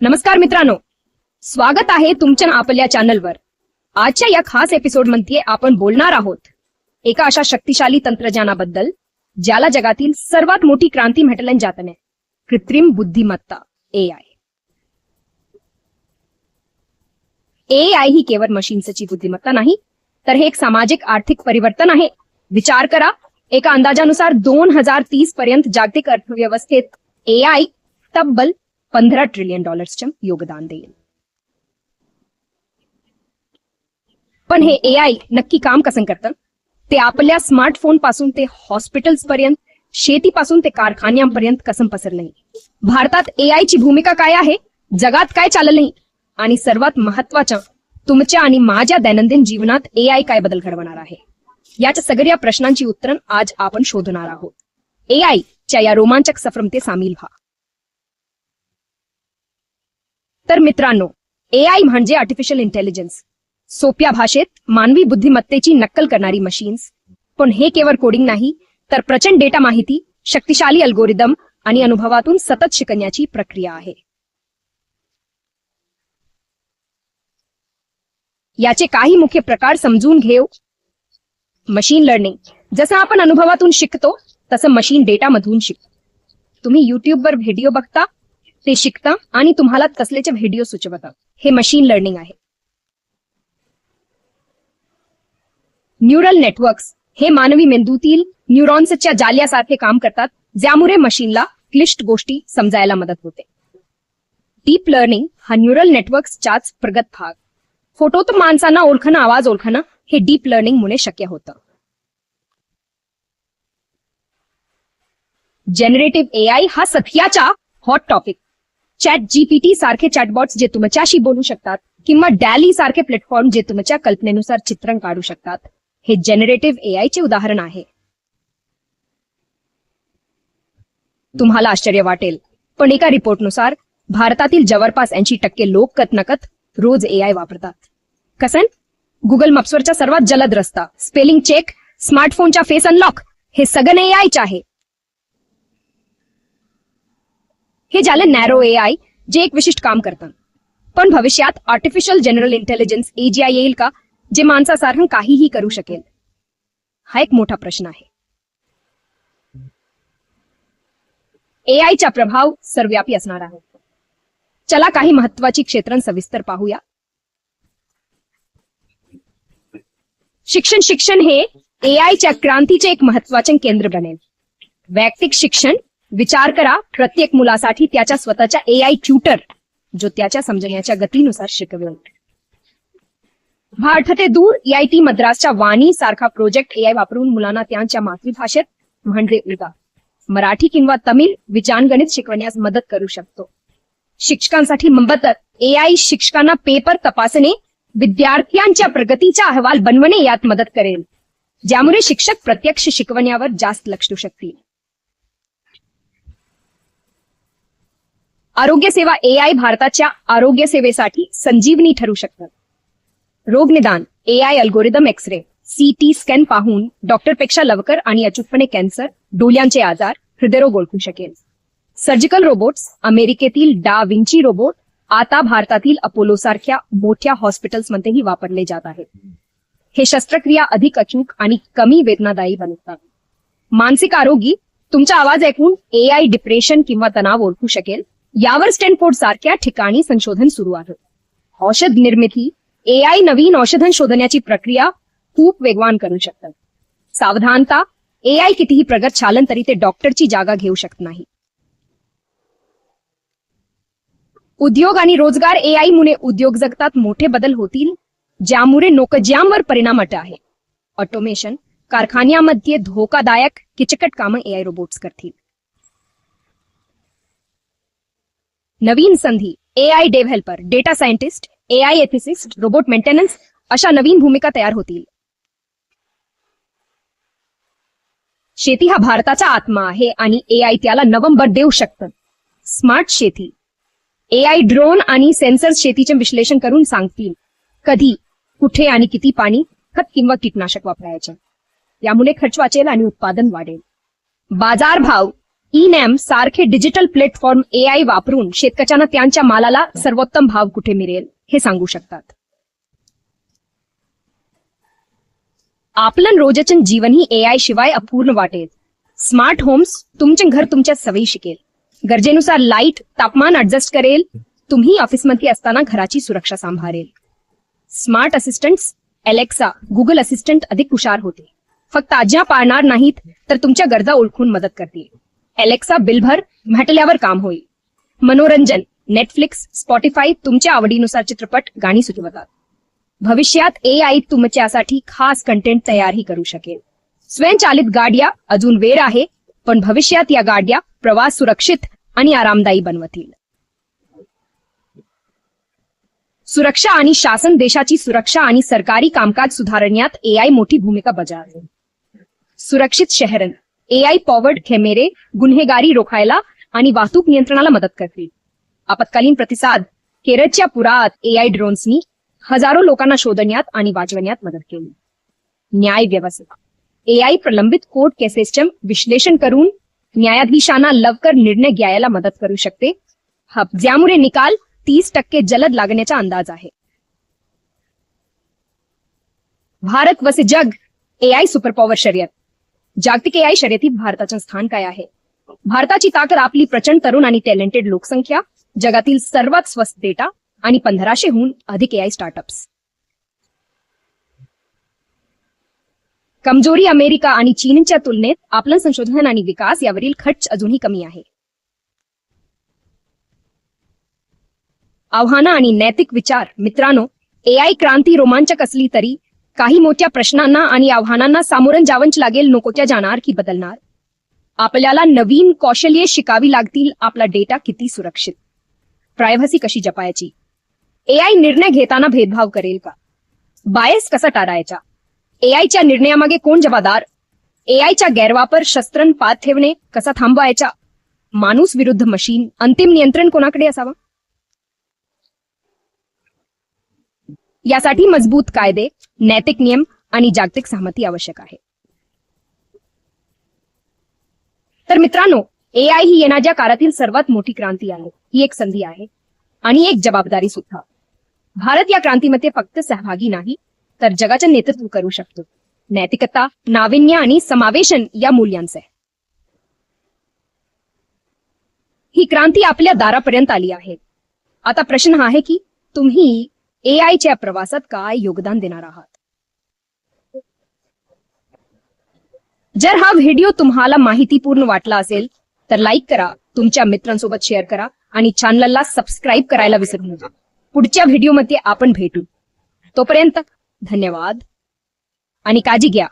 नमस्कार मित्रांनो. स्वागत आहे तुमच्या आपल्या चॅनलवर. आजच्या या खास एपिसोडमध्ये आपण बोलणार आहोत एका अशा शक्तिशाली तंत्रज्ञानाबद्दल ज्याला जगातील सर्वात मोठी क्रांती म्हटलं जात नाही कृत्रिम बुद्धिमत्ता ए आय ए आय ही केवळ मशीन्सची बुद्धिमत्ता नाही तर हे एक सामाजिक आर्थिक परिवर्तन आहे. विचार करा एका अंदाजानुसार दोन हजार तीस पर्यंत जागतिक अर्थव्यवस्थेत ए आय तब्बल पंधरा ट्रिलियन डॉलर्सचं योगदान देईल. पण हे ए आय नक्की काम कसं करतं? ते आपल्या स्मार्टफोनपासून ते हॉस्पिटल्स पर्यंत शेतीपासून ते कारखान्यांपर्यंत कसं पसरलं भारतात ए ची भूमिका काय आहे? जगात काय चाललं नाही आणि सर्वात महत्त्वाच्या तुमच्या आणि माझ्या दैनंदिन जीवनात ए आय काय बदल घडवणार आहे? याच्या सगळ्या प्रश्नांची उत्तरं आज आपण शोधणार आहोत. ए आय च्या या रोमांचक सफरमते सामील व्हा. तर मित्रांनो ए आय म्हणजे आर्टिफिशियल इंटेलिजन्स सोप्या भाषेत मानवी बुद्धिमत्तेची नक्कल करणारी मशीन्स पण हे केवळ कोडिंग नाही तर प्रचंड डेटा माहिती शक्तिशाली अल्गोरिदम आणि अनुभवातून सतत शिकण्याची प्रक्रिया आहे. याचे काही मुख्य प्रकार समजून घेऊ. मशीन लर्निंग जसं आपण अनुभवातून शिकतो तसं मशीन डेटामधून शिकतो तुम्ही युट्यूबवर व्हिडिओ बघता ते शिकता आणि तुम्हाला कसलेचे व्हिडिओ सुचवतात हे मशीन लर्निंग आहे. न्यूरल नेटवर्क्स हे मानवी मेंदूतील न्यूरॉन्सच्या जाल्यासारखे काम करतात ज्यामुळे मशीनला क्लिष्ट गोष्टी समजायला मदत होते. डीप लर्निंग हा न्यूरल नेटवर्क्सचाच प्रगत भाग. फोटोत माणसांना ओळखणं आवाज ओळखणं हे डीप लर्निंग मुळे शक्य होतं. जनरेटिव्ह ए आय हा सध्याचा हॉट टॉपिक चॅट जीपीटी सारखे चॅटबॉट्स जे तुमच्याशी बोलू शकतात किंवा डॅली सारखे प्लॅटफॉर्म जे तुमच्या कल्पनेनुसार चित्रण काढू शकतात. हे जनरेटिव्ह एआय चे उदाहरण आहे. तुम्हाला आश्चर्य वाटेल पण एका रिपोर्टनुसार भारतातील जवळपास ऐंशी टक्के लोक कथनकत रोज ए आय वापरतात. कसन? गुगल मॅप्सवरचा सर्वात जलद रस्ता स्पेलिंग चेक स्मार्टफोनच्या फेस अनलॉक हे सगळं ए आहे. हे झालं नॅरो ए आय जे एक विशिष्ट काम करतं. पण भविष्यात आर्टिफिशियल जनरल इंटेलिजन्स एजीआय येईल का? जे माणसासारखं काहीही करू शकेल. हा एक मोठा प्रश्न आहे. एआयचा प्रभाव सर्वव्यापी असणार आहे. चला काही महत्वाची क्षेत्र सविस्तर पाहूया. शिक्षण शिक्षण हे एआयच्या क्रांतीचे एक महत्त्वाचे केंद्र बनेल. वैयक्तिक शिक्षण विचार करा प्रत्येक मुलासाठी त्याच्या स्वतःच्या ए आय ट्युटर जो त्याच्या समजण्याच्या गतीनुसार शिकवेल. भारतते दूर आय टी मद्रासच्या वाणी सारखा प्रोजेक्ट ए आय वापरून मुलांना त्यांच्या मातृभाषेत म्हणजे उदा मराठी किंवा तमिळ विचारगणित शिकवण्यास मदत करू शकतो. शिक्षकांसाठी मदत ए आय शिक्षकांना पेपर तपासणे विद्यार्थ्यांच्या प्रगतीचा अहवाल बनवणे यात मदत करेल. ज्यामुळे शिक्षक प्रत्यक्ष शिकवण्यावर जास्त लक्ष देऊ शकतील. आरोग्य सेवा ए आय भारताच्या आरोग्य सेवेसाठी संजीवनी ठरू शकतात. रोग निदान A I algorithm X ray C CT scan पाहून डॉक्टरपेक्षा लवकर आणि अचूकपणे कॅन्सर डोळ्यांचे आजार हृदयरोग ओळखू शकेल. सर्जिकल रोबोट्स अमेरिकेतील डा विंची रोबोट आता भारतातील अपोलो सारख्या मोठ्या हॉस्पिटल्समध्येही वापरले जात आहेत. हे शस्त्रक्रिया अधिक अचूक आणि कमी वेदनादायी बनवतात मानसिक आरोग्य तुमचा आवाज ऐकून ए आय डिप्रेशन किंवा तणाव ओळखू शकेल. यावर स्टॅनफोर्ड सारख्या ठिकाणी संशोधन सुरू आहे. औषध निर्मिती एआय नवीन औषधन शोधण्याची प्रक्रिया खूप वेगवान करू शकतात. सावधानता एआय कितीही प्रगत चालन तरी ते डॉक्टरची जागा घेऊ शकत नाही. उद्योग आणि रोजगार एआय मुळे उद्योग जगतात मोठे बदल होतील ज्यामुळे नोकज्यामवर परिणाम अट आहे. ऑटोमेशन कारखान्यामध्ये धोकादायक किचकट कामं ए आय रोबोट्स करतील. नवीन संधी A I developer data scientist A I ethicist robot maintenance अशा नवीन भूमिका तयार होतील. शेती हा भारताचा आत्मा आहे आणि ए आय त्याला नवंबर देऊ शकतं. स्मार्ट शेती. ए आय ड्रोन आणि सेन्सर्स शेतीचे विश्लेषण करून सांगतील. कधी कुठे आणि किती पाणी खत किंवा कीटनाशक वापरायचे. यामुळे खर्च वाचेल आणि उत्पादन वाढेल. बाजार भाव ई नॅम सारखे डिजिटल प्लॅटफॉर्म ए आय वापरून शेतकऱ्यांना त्यांच्या मालाला सर्वोत्तम भाव कुठे मिळेल हे सांगू शकतात. आपलं रोजचं जीवनही ए आय शिवाय अपूर्ण वाटेल. स्मार्ट होम्स तुमचे घर तुमच्या सवयी शिकेल. गरजेनुसार लाइट तापमान ऍडजस्ट करेल. तुम्ही ऑफिसमध्ये असताना घराची सुरक्षा सांभाळेल. Smart assistant Alexa Google assistant अधिक हुशार होते फक्त आज्ञा पाळणार नाहीत तर तुमच्या गरजा ओळखून मदत करतील. एलेक्सा बिलभर म्हटल्यावर काम होईल. मनोरंजन नेटफ्लिक्स स्पॉटीफाय तुमच्या आवडीनुसार चित्रपट गाणी सुचवतात भविष्यात ए आय तुमच्यासाठी खास कंटेंट तयारही करू शकेल. स्वयंचालित गाड्या अजून वेळ आहे पण भविष्यात या गाड्या प्रवास सुरक्षित आणि आरामदायी बनवतील. सुरक्षा आणि शासन देशाची सुरक्षा आणि सरकारी कामकाज सुधारण्यात ए आय मोठी भूमिका बजावेल. सुरक्षित शहरन एआय पॉवर्ड कॅमेरे गुन्हेगारी रोखायला आणि वाहतूक नियंत्रणाला मदत करतील आपत्कालीन प्रतिसाद केरळच्या पुरात एआय ड्रोन्सनी हजारो लोकांना शोधण्यात आणि वाचवण्यात मदत केली न्याय व्यवस्था एआय प्रलंबित कोर्ट केसेसचे विश्लेषण करून न्यायाधीशांना लवकर निर्णय घ्यायला मदत करू शकते ज्यामुळे निकाल तीस टक्के जलद लागण्याचा अंदाज आहे भारत वसे जग एआय सुपर पॉवर शर्यत जागतिक ए आय शर्यतीत भारताचे स्थान काय आहे? भारताची ताकद आपली प्रचंड तरुण आणि टॅलेंटेड लोकसंख्या जगातील सर्वात स्वस्त डेटा आणि पंधराशेहून अधिक ए आय स्टार्टअप्स. कमजोरी अमेरिका आणि चीनच्या तुलनेत आपलं संशोधन आणि विकास यावरील खर्च अजूनही कमी आहे. आव्हानं आणि नैतिक विचार मित्रांनो ए आय क्रांती रोमांचक असली तरी काही मोठ्या प्रश्नांना आणि आव्हानांना सामोरं जावंच लागेल नको त्या जाणार की बदलणार. आपल्याला नवीन कौशल्ये शिकावी लागतील आपला डेटा किती सुरक्षित. प्रायव्हसी कशी जपायची? ए आय निर्णय घेताना भेदभाव करेल का? बायस कसा टाळायचा? एआयच्या निर्णयामागे कोण जबाबदार? ए गैरवापर शस्त्रन पात ठेवणे कसा थांबवायचा? माणूस विरुद्ध मशीन अंतिम नियंत्रण कोणाकडे असावा? यासाठी मजबूत कायदे नैतिक नियम आणि जागतिक सहमती आवश्यक आहे. तर मित्रांनो ए आय ही येणाऱ्या काळातील सर्वात मोठी क्रांती आहे. ही एक संधी आहे आणि एक जबाबदारी सुद्धा. भारत या क्रांतीमध्ये फक्त सहभागी नाही तर जगाचे नेतृत्व करू शकतो. नैतिकता नाविन्य आणि समावेशन या मूल्यांचे. ही क्रांती आपल्या दारापर्यंत आली आहे. आता प्रश्न हा आहे की तुम्ही ए आयच्या प्रवासात काय योगदान देणार आहात? जर हा व्हिडिओ तुम्हाला माहितीपूर्ण वाटला असेल तर लाईक करा तुमच्या मित्रांसोबत शेअर करा आणि चॅनलला सबस्क्राईब करायला विसरू नका. पुढच्या व्हिडिओमध्ये आपण भेटू. तोपर्यंत धन्यवाद आणि काळजी घ्या.